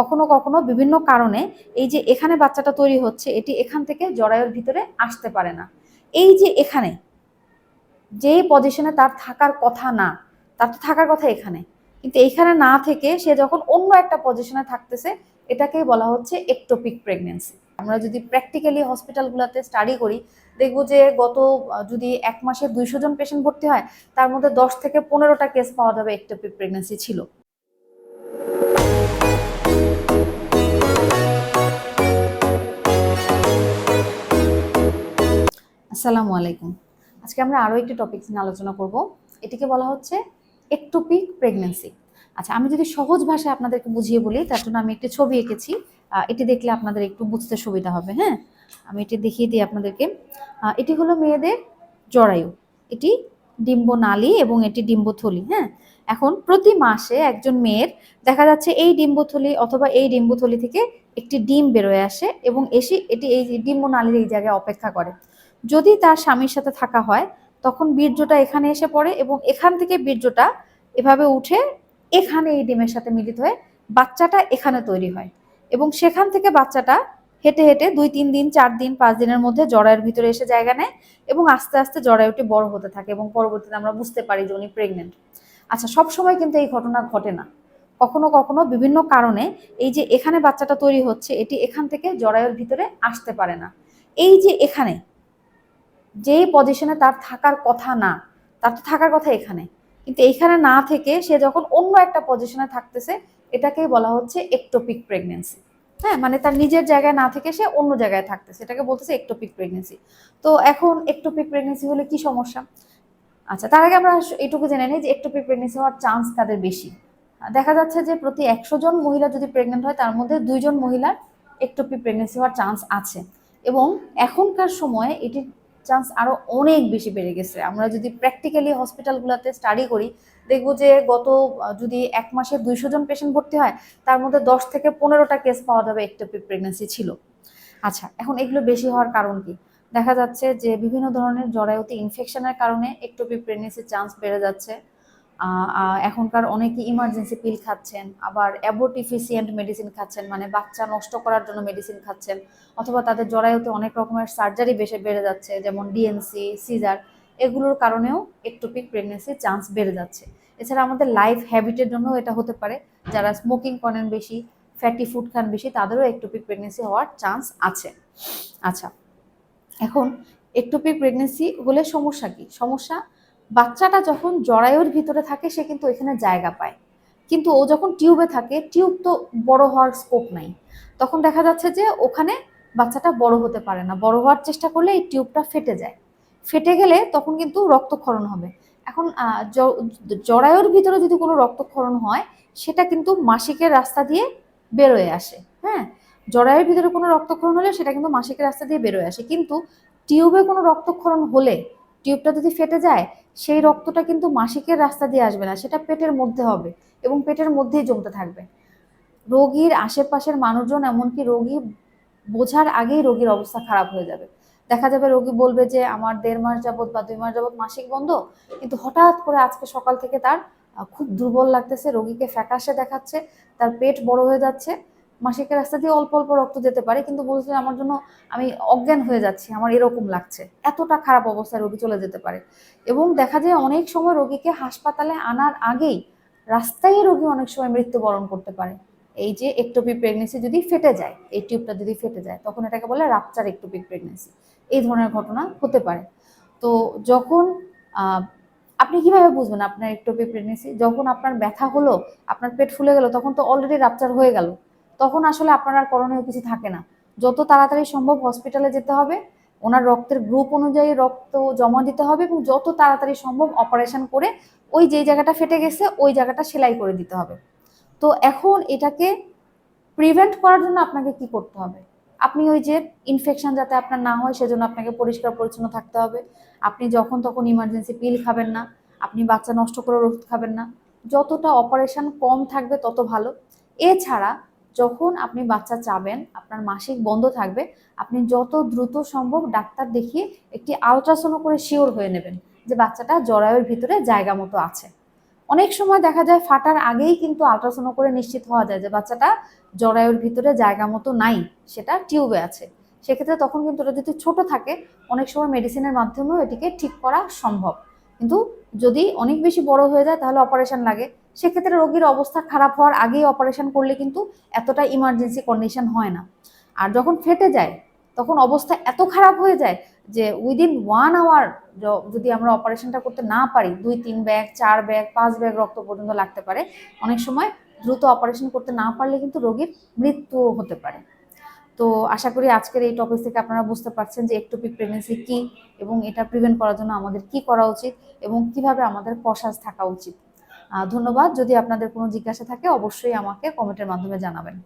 কখনো কখনো বিভিন্ন কারণে এই যে এখানে বাচ্চাটা তৈরি হচ্ছে, এটি এখান থেকে জরায়ুর ভিতরে আসতে পারে না। এই যে এখানে যেই পজিশনে তার থাকার কথা না, তার তো থাকার কথা এখানে, কিন্তু এইখানে না থেকে সে যখন অন্য একটা পজিশনে থাকতেছে এটাকেই বলা হচ্ছে একটোপিক প্রেগনেন্সি আমরা যদি প্র্যাকটিক্যালি হসপিটালগুলোতে স্টাডি করি, দেখব যে গত, যদি এক মাসে দুইশো জন পেশেন্ট ভর্তি হয়, তার মধ্যে দশ থেকে পনেরোটা কেস পাওয়া যাবে একটোপিক প্রেগনেন্সি ছিল। আসসালামু আলাইকুম। আজকে আমরা আরও একটি টপিক নিয়ে আলোচনা করব। এটিকে বলা হচ্ছে একটোপিক প্রেগনেন্সি আচ্ছা আমি যদি সহজ ভাষায় আপনাদেরকে বুঝিয়ে বলি, তার জন্য আমি একটি ছবি এঁকেছি। এটি দেখলে আপনাদের একটু বুঝতে সুবিধা হবে হ্যাঁ? আমি এটি দেখিয়ে দিই আপনাদেরকে। এটি হলো মেয়েদের জরায়ু। এটি ডিম্ব ডিম্বনালী এবং এটি ডিম্বথলি হ্যাঁ? এখন প্রতি মাসে একজন মেয়ের দেখা যাচ্ছে এই ডিম্বথলি অথবা এই ডিম্বথলি থেকে একটি ডিম বেরোয় আসে এবং এসে এটি এই ডিম্বনালীর এই জায়গায় অপেক্ষা করে। যদি তার স্বামীর সাথে থাকা হয়, তখন বীর্যটা এখানে এসে পড়ে এবং এখান থেকে বীর্যটা এভাবে উঠে এখানে এই ডিমের সাথে মিলিত হয়ে বাচ্চাটা এখানে তৈরি হয় এবং সেখান থেকে বাচ্চাটা হেঁটে হেঁটে দুই, তিন দিন, চার দিন, পাঁচ দিনের মধ্যে জরায়ুর ভিতরে এসে জায়গা নেয় এবং আস্তে আস্তে জরায়ুটি বড় হতে থাকে এবং পরবর্তীতে আমরা বুঝতে পারি যে উনি প্রেগনেন্ট আচ্ছা সব সময় কিন্তু এই ঘটনা ঘটে না। কখনো কখনো বিভিন্ন কারণে এই যে এখানে বাচ্চাটা তৈরি হচ্ছে, এটি এখান থেকে জরায়ুর ভিতরে আসতে পারে না। এই যে এখানে যেই পজিশনে তার থাকার কথা না, তার তো থাকার কথা এখানে। কিন্তু এইখানে না থেকে সে যখন অন্য একটা পজিশনে থাকতেছে, এটাকেই বলা হচ্ছে একটোপিক প্রেগনেন্সি হ্যাঁ মানে তার নিজের জায়গায় না থেকে সে অন্য জায়গায় থাকতেছে, এটাকে বলতেছে একটোপিক প্রেগনেন্সি তো এখন একটোপিক প্রেগনেন্সি হলে কি সমস্যা? আচ্ছা তার আগে আমরা এইটুকু জেনে নিই যে একটোপিক প্রেগনেন্সি হওয়ার চান্স তাদের বেশি। দেখা যাচ্ছে যে প্রতি একশো জন মহিলা যদি প্রেগনেন্ট হয়, তার মধ্যে দুইজন মহিলার একটোপিক প্রেগনেন্সি হওয়ার চান্স আছে। এবং এখনকার সময়ে এটির চান্স আরও অনেক বেশি বেড়ে গেছে। আমরা যদি প্র্যাকটিক্যালি হসপিটালগুলোতে স্টাডি করি, দেখব যে গত যদি এক মাসে দুইশো জন পেশেন্ট ভর্তি হয়, তার মধ্যে দশ থেকে পনেরোটা কেস পাওয়া যাবে একটোপিক প্রেগনেন্সি ছিল। আচ্ছা এখন এগুলো বেশি হওয়ার কারণ কি? দেখা যাচ্ছে যে বিভিন্ন ধরনের জরায়ুতে ইনফেকশনের কারণে একটোপিক প্রেগনেন্সির চান্স বেড়ে যাচ্ছে। এখনকার অনেকে ইমার্জেন্সি পিল খাচ্ছেন, আবার অ্যাবোটিফিসিয়েন্ট মেডিসিন খাচ্ছেন মানে বাচ্চা নষ্ট করার জন্য মেডিসিন খাচ্ছেন, অথবা তাদের জরায়ুতে অনেক রকমের সার্জারি বেশি বেড়ে যাচ্ছে, যেমন ডিএনসি সিজার এগুলোর কারণেও একটোপিক প্রেগনেন্সির চান্স বেড়ে যাচ্ছে। এছাড়া আমাদের লাইফ হ্যাবিটের জন্য এটা হতে পারে, যারা স্মোকিং করেন বেশি ফ্যাটি ফুড খান বেশি, তাদেরও একটোপিক প্রেগনেন্সি হওয়ার চান্স আছে। আচ্ছা এখন একটোপিক প্রেগনেন্সি হলে সমস্যা কি? সমস্যা বাচ্চাটা যখন জরায়ুর ভিতরে থাকে, সে কিন্তু এখানে জায়গা পায়। কিন্তু ও যখন টিউবে থাকে, টিউব তো বড় হওয়ার স্কোপ নাই। তখন দেখা যাচ্ছে যে ওখানে বাচ্চাটা বড় হতে পারে না। বড় হওয়ার চেষ্টা করলে এই টিউবটা ফেটে যায়। ফেটে গেলে তখন কিন্তু রক্তক্ষরণ হবে। এখন জরায়ুর ভিতরে যদি কোনো রক্তক্ষরণ হয়, সেটা কিন্তু মাসিকের রাস্তা দিয়ে বেরোয় আসে। হ্যাঁ? জরায়ুর ভিতরে কোনো রক্তক্ষরণ হলে সেটা কিন্তু মাসিকের রাস্তা দিয়ে বেরোয় আসে। কিন্তু টিউবে কোনো রক্তক্ষরণ হলে, টিউবটা যদি ফেটে যায় সেই রক্তটা কিন্তু মাসিকের রাস্তা দিয়ে আসবে না, সেটা পেটের মধ্যে হবে এবং পেটের মধ্যেই জমতে থাকবে। রোগীর আশেপাশের মানুষজন এমনকি রোগী বোঝার আগেই রোগীর অবস্থা খারাপ হয়ে যাবে। দেখা যাবে রোগী বলবে যে, আমার দেড় মাস যাবৎ বা দুই মাস যাবৎ মাসিক বন্ধ। কিন্তু হঠাৎ করে আজকে সকাল থেকে তার খুব দুর্বল লাগতেছে, রোগীকে ফ্যাকাশে দেখাচ্ছে, তার পেট বড় হয়ে যাচ্ছে। মাসিকের রাস্তা দিয়ে অল্প অল্প রক্ত যেতে পারে, কিন্তু বলছে আমার জন্য আমি অজ্ঞান হয়ে যাচ্ছি, আমার এরকম লাগছে। এতটা খারাপ অবস্থায় রোগী চলে যেতে পারে। এবং দেখা যায় অনেক সময় রোগীকে হাসপাতালে আনার আগেই রাস্তায় রোগী অনেক সময় মৃত্যুবরণ করতে পারে। এই যে একটোপিক প্রেগনেন্সি যদি ফেটে যায়, এই টিউবটা যদি ফেটে যায়, তখন এটাকে বলে রাপচার একটোপিক প্রেগনেন্সি এই ধরনের ঘটনা হতে পারে। তো যখন আপনি কীভাবে বুঝবেন আপনার একটোপিক প্রেগনেন্সি যখন আপনার ব্যথা হলো, আপনার পেট ফুলে গেল, তখন তো অলরেডি রাপচার হয়ে গেল। তখন আসলে আপনার আর করণীয় কিছু থাকে না। যত তাড়াতাড়ি সম্ভব হসপিটালে যেতে হবে, ওনার রক্তের গ্রুপ অনুযায়ী রক্ত জমা দিতে হবে এবং যত তাড়াতাড়ি সম্ভব অপারেশন করে ওই যে জায়গাটা ফেটে গেছে, ওই জায়গাটা সেলাই করে দিতে হবে। তো এখন এটাকে প্রিভেন্ট করার জন্য আপনাকে কি করতে হবে? আপনি ওই যে ইনফেকশন যাতে আপনার না হয়, সেজন্য আপনাকে পরিষ্কার পরিচ্ছন্ন থাকতে হবে। আপনি যখন তখন ইমার্জেন্সি পিল খাবেন না, আপনি বাচ্চা নষ্ট করে ওষুধ খাবেন না। যতটা অপারেশন কম থাকবে, তত ভালো। এছাড়া যখন আপনি বাচ্চা চাবেন, আপনার মাসিক বন্ধ থাকবে, আপনি যত দ্রুত সম্ভব ডাক্তার দেখিয়ে একটি আলট্রাসাউন্ড করে শিওর হয়ে নেবেন যে বাচ্চাটা জরায়ুর ভিতরে জায়গা মতো আছে। অনেক সময় দেখা যায় ফাটার আগেই কিন্তু আলট্রাসাউন্ড করে নিশ্চিত হওয়া যায় যে বাচ্চাটা জরায়ুর ভিতরে জায়গা মতো নাই, সেটা টিউবে আছে। সেক্ষেত্রে তখন কিন্তু ওটা যদি ছোট থাকে, অনেক সময় মেডিসিনের মাধ্যমেও এটিকে ঠিক করা সম্ভব। কিন্তু যদি অনেক বেশি বড় হয়ে যায়, তাহলে অপারেশন লাগে। সেক্ষেত্রে রোগীর অবস্থা খারাপ হওয়ার আগেই অপারেশন করলে কিন্তু এতটা ইমার্জেন্সি কন্ডিশন হয় না। আর যখন ফেটে যায়, তখন অবস্থা এত খারাপ হয়ে যায় যে উইদিন ওয়ান আওয়ার যদি আমরা অপারেশনটা করতে না পারি, দুই, তিন ব্যাগ, চার ব্যাগ, পাঁচ ব্যাগ রক্ত পর্যন্ত লাগতে পারে, অনেক সময় দ্রুত অপারেশন করতে না পারলে কিন্তু রোগীর মৃত্যুও হতে পারে। তো আশা করি আজকের এই টপিক থেকে আপনারা বুঝতে পারছেন যে একটোপিক প্রেগনেন্সি কি এবং এটা প্রিভেন্ট করার জন্য আমাদের কি করা উচিত এবং কীভাবে আমাদের কষাস থাকা উচিত। ধন্যবাদ। যদি আপনাদের কোনো জিজ্ঞাসা থাকে অবশ্যই আমাকে কমেন্টের মাধ্যমে জানাবেন।